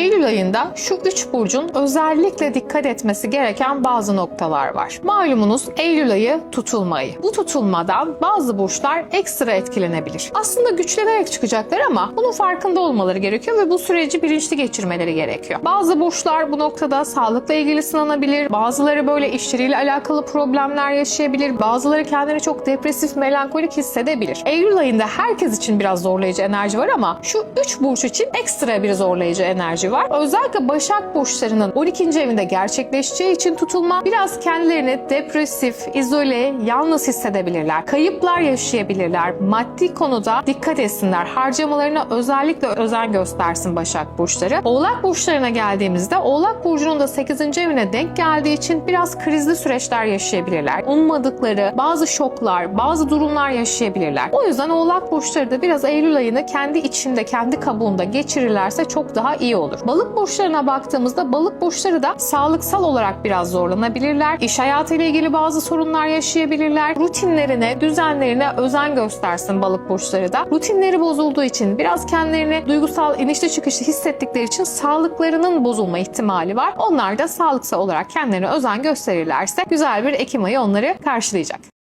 Eylül ayında şu üç burcun özellikle dikkat etmesi gereken bazı noktalar var. Malumunuz Eylül ayı tutulma ayı. Bu tutulmadan bazı burçlar ekstra etkilenebilir. Aslında güçlenerek çıkacaklar ama bunun farkında olmaları gerekiyor ve bu süreci bilinçli geçirmeleri gerekiyor. Bazı burçlar bu noktada sağlıkla ilgili sınanabilir. Bazıları böyle işleriyle alakalı problemler yaşayabilir. Bazıları kendini çok depresif, melankolik hissedebilir. Eylül ayında herkes için biraz zorlayıcı enerji var ama şu üç burç için ekstra bir zorlayıcı enerji var. Özellikle Başak burçlarının 12. evinde gerçekleşeceği için tutulma biraz kendilerini depresif, izole, yalnız hissedebilirler. Kayıplar yaşayabilirler. Maddi konuda dikkat etsinler. Harcamalarına özellikle özen göstersin Başak burçları. Oğlak burçlarına geldiğimizde Oğlak burcunun da 8. evine denk geldiği için biraz krizli süreçler yaşayabilirler. Ummadıkları bazı şoklar, bazı durumlar yaşayabilirler. O yüzden Oğlak burçları da biraz Eylül ayını kendi içinde, kendi kabuğunda geçirirlerse çok daha iyi olur. Balık burçlarına baktığımızda balık burçları da sağlıksal olarak biraz zorlanabilirler. İş hayatıyla ilgili bazı sorunlar yaşayabilirler. Rutinlerine, düzenlerine özen göstersin balık burçları da. Rutinleri bozulduğu için biraz kendilerini duygusal inişli çıkışlı hissettikleri için sağlıklarının bozulma ihtimali var. Onlar da sağlıksal olarak kendilerine özen gösterirlerse güzel bir Ekim ayı onları karşılayacak.